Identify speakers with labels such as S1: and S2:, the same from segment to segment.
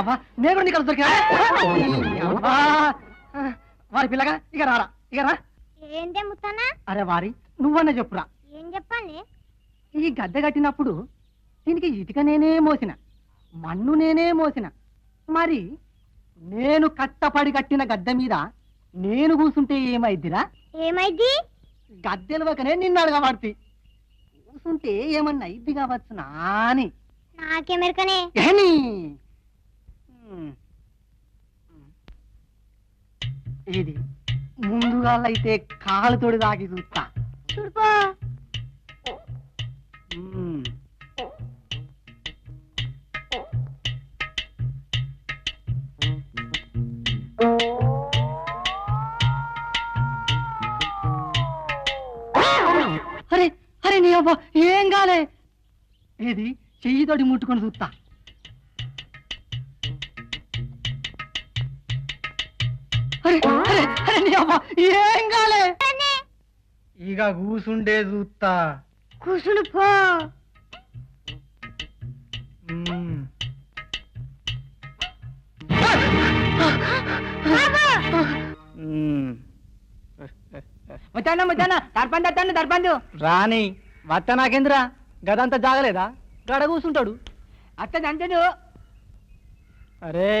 S1: అవ్వ నేను కూడా నీకు. వారి పిల్లగా ఇక రారా ఇక రా.
S2: ముత్తనా?
S1: అరే వారి నువ్వన్న చెప్పురా.
S2: ఏం చెప్పాలి?
S1: ఈ గద్దె కట్టినప్పుడు దీనికి ఇటుక నేనే మోసిన మన్ను నేనే మోసిన. మరి నేను కట్టపడి కట్టిన గద్దె మీద నేను కూసుంటే ఏమైద్దిరా?
S2: ఏమైంది
S1: గద్దెలవకనే నిన్ను అడగబడితే కూసుంటే ఏమన్నా ఇద్ది కావచ్చు నాని
S2: నాకెమెరకనే.
S1: ఇది ముందుగా అయితే కాలుతోడి దాకి చూస్తా.
S2: చూడుపో.
S1: అరే అరే నీ అవ్వ ఏం కాలే? ఇది చెయ్యితోటి ముట్టుకొని చూస్తా. ఏం కాలే? ఇక కూసుండే చూస్తా
S2: కూసుడు పో.
S3: దర్పంది అత్తాను దర్పందు
S1: రాని వత్త నాకేంద్రా? గదంతా జాగలేదా? గడ కూసుంటాడు.
S3: అత్తది అంతదు
S1: అరే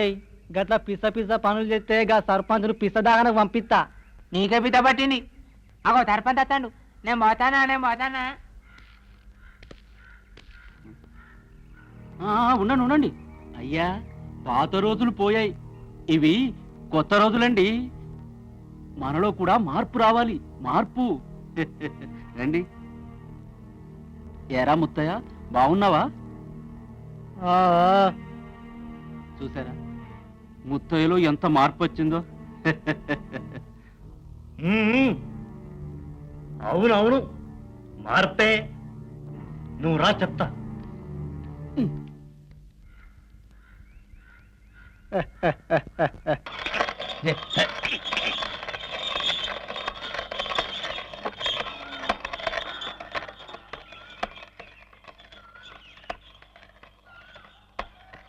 S1: గట్ల పిస పిస పనులు చేస్తే గా సర్పంచులు పిస దాగానకు పంపిస్తా.
S3: నీకే పిత పట్టింది. అగో దర్పంది అత్తాడు నేను పోతానా నేను పోతానా?
S4: ఉండండి ఉండండి. అయ్యా పాత రోజులు పోయాయి. ఇవి కొత్త రోజులండి. మనలో కూడా మార్పు రావాలి. మార్పు. రండి. ఏరా ముత్తయ్య బాగున్నావా? చూసారా? ముత్తయ్యలో ఎంత మార్పు వచ్చిందో?
S5: అవునవును. మార్పే. నువ్వు రా చెప్తా.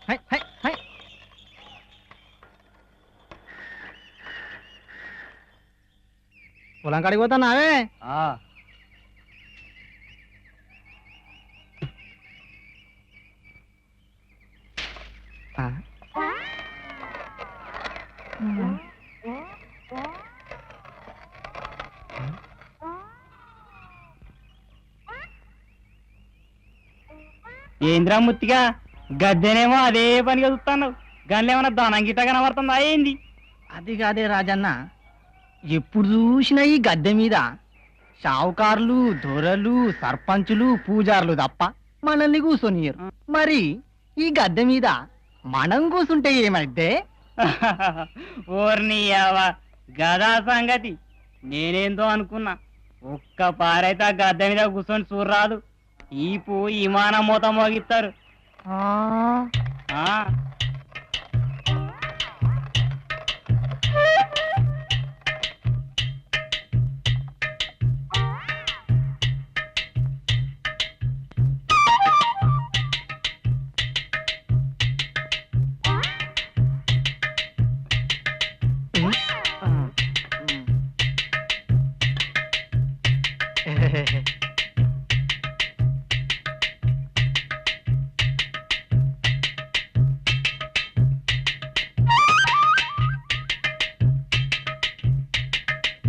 S1: హై, హై, పొలం కాడికి పోతున్నావే?
S4: ఆ.
S3: ఏంద్రా ముత్తిగా? గద్దెనేమో అదే పనిగా చూస్తాను గన్లు ఏమన్నా దానం గిట్ట కనబడుతుందా ఏంది?
S1: అది కాదే రాజన్న. ఎప్పుడు చూసినా ఈ గద్దె మీద షావుకారులు దొరలు సర్పంచులు పూజారులు తప్ప మనల్ని కూర్చొనియరు మరి ఈ గద్దె మీద మనం కూసుంటే ఏమైద్దే?
S3: ఓర్ని గదా సంగతి. నేనేందో అనుకున్నా. ఒక్క పారైతే ఆ గద్దె మీద కూర్చొని చూడరాదు. ఈపు విమానం మూత మోగిస్తారు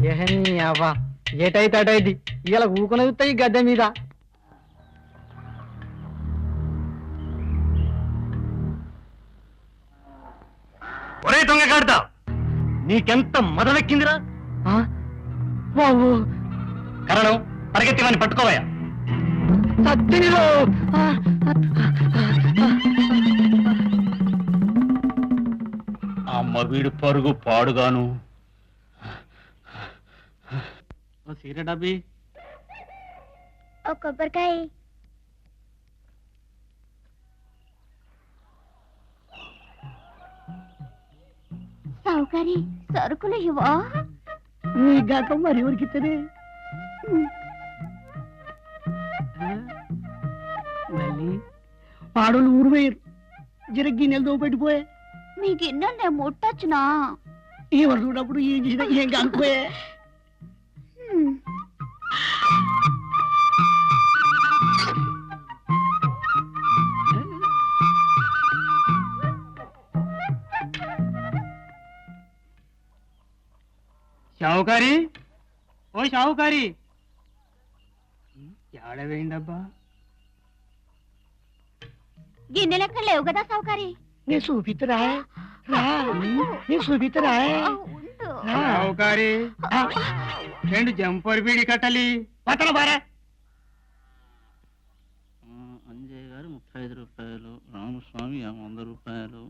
S1: ఏహని అవ్వా ఏటైతే అటైది? ఇలా ఊకొని ఈ గద్దె మీద.
S5: ఒరే దొంగ కాడతా నీకెంత మదవెక్కిందిరా
S1: ఆ? బాబు
S5: కరణం పరిగెత్తి వాడిని పట్టుకోవయ్యా.
S1: సత్తినిలో! ఆ,
S4: అమ్మ వీడు పరుగు పాడుగాను. ఓ సీర డబ్బి.
S2: ఒక కొబ్బరికాయ. సౌకర్య సరుకులు ఇవో
S1: నీ గాక మరి ఎవరికిత్తనే మళ్ళీ? పాడోళ్ళు ఊరు పోయారు జర గిన్నెలు దో పెట్టిపోయే
S2: మీ గిన్నెలు నేను ముట్టచ్చునా?
S6: ఎవరు చూడప్పుడు ఏం చేసినా ఏం కాకపోయే.
S7: షావుకారి? ఓ షావుకారి. ఏడవేయండబ్బా.
S2: గిన్నెలు ఎక్కడ లేవు కదా సౌకర్యం
S6: నేను చూపిత్తరా రా. నేను
S7: షావుకారి రెండు జంపర్ బీడి కట్టాలి.
S6: పట్టణ బారా.
S4: అంజయ్య గారు ముప్పై ఐదు రూపాయలు రామస్వామి వంద రూపాయలు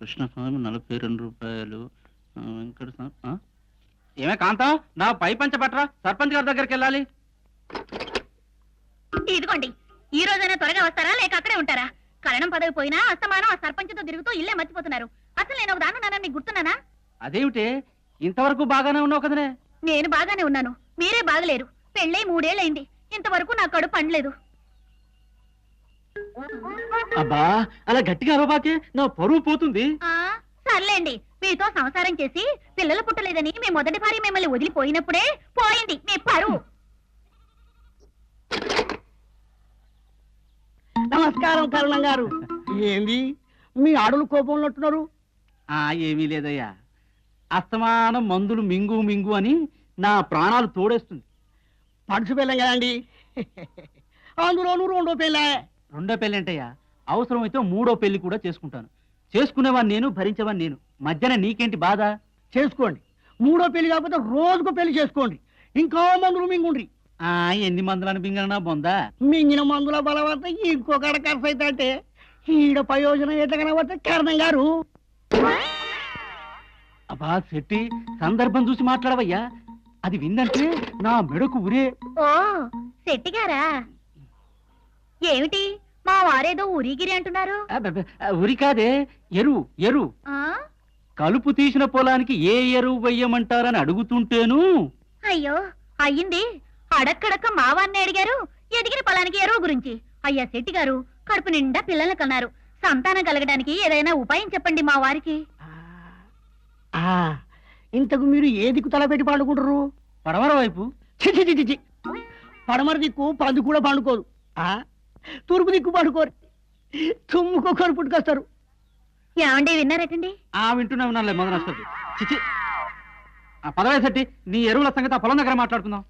S4: కృష్ణస్వామి నలభై రెండు రూపాయలు వెంకట? ఏమే కాంతం? నా పై పంచ పట్రా? సర్పంచ్ గారి దగ్గరికి వెళ్ళాలి.
S2: ఇదిగోండి. ఈ రోజైనా త్వరగా వస్తారా? లేక అక్కడే ఉంటారా? కరణం పదవి పోయినా అస్తమానం ఆ సర్పంచ్తో తిరుగుతూ ఇల్లే మర్చిపోతున్నారు. అసలు నేను ఒక దాని మీకు గుర్తున్నానా?
S4: అదేమిటే? ఇంతవరకు బాగానే ఉన్నావు కదనే.
S2: నేను బాగానే ఉన్నాను. మీరే బాగలేరు. పెళ్ళై మూడేళ్ళైంది ఇంతవరకు నా కడుపు పండలేదు.
S4: అబ్బా అలా గట్టిగా అరవబాకే నా పరువు పోతుంది.
S2: ఆ సర్లేండి. మీతో సంసారం చేసి పిల్లలు పుట్టలేదని మీ మొదటి భార్య మిమ్మల్ని వదిలిపోయినప్పుడే పోయింది. మీ పరువు.
S6: నమస్కారం కరుణం గారు. ఏంది? మీ ఆడలు కోపంలో ఉంటున్నారు?
S4: ఆ ఏమీ లేదయ్యా. అస్తమానం మందులు మింగు మింగు అని నా ప్రాణాలు తోడేస్తుంది.
S6: పడుచు పిల్లం కదండి అందులోనూ రెండో పిల్ల
S4: రెండో పెళ్ళి ఏంటయ్యా అవసరమైతే మూడో పెళ్ళి కూడా చేసుకుంటాను. చేసుకునేవాడిని నేను భరించేవాడిని నేను. మధ్యన నీకేంటి బాధ?
S6: చేసుకోండి. మూడో పెళ్ళి కాకపోతే రోజుకు పెళ్ళి చేసుకోండి. ఇంకా మందులు మింగుండ్రి.
S4: ఆ ఎన్ని మందులను బింగనా బొందా?
S6: మింగిన మందుల బలవంత ఇంకొకడ ఖర్చు అయితే అంటే ఈడ ప్రయోజనం ఎట్లా కనబడితే కరణం గారు.
S4: అబ్బా శెట్టి సందర్భం చూసి మాట్లాడవయ్యా. అది విందంటే నా మెడకు ఉరే
S2: ఓ శెట్టిగారా ఏమిటి? మా వారేదో ఊరిగిరి అంటున్నారు.
S4: ఉరి కాదే ఎరువు ఎరువు. కలుపు తీసిన పొలానికి ఏ ఎరువు వెయ్యమంటారని అడుగుతుంటేను?
S2: అయ్యో అయ్యింది. అడక్కడక్క మావాన్ని అడిగారు ఎదిగిన పొలానికి ఎరువు గురించి. అయ్యా శెట్టి గారు కడుపు నిండా పిల్లలు కన్నారు. సంతానం కలగడానికి ఏదైనా ఉపాయం చెప్పండి మా వారికి.
S6: ఇంతకు మీరు ఏ దిక్కు తలపెట్టి పండుకుంటారు
S4: పడమర వైపు.
S6: పడమర దిక్కు పంది కూడా పండుకోదు. ఆ? తూర్పు దిక్కు పండుకోరు. తుమ్ముకొకరు పుట్టుకొస్తారు
S2: ఏమండి విన్నారటండి?
S4: ఆ వింటున్నా వినాలే మొదలు వస్తుంది చిచి ఆ పదవే శెట్టి నీ ఎరువుల సంగతి ఆ పొలం దగ్గర మాట్లాడుకుందాం.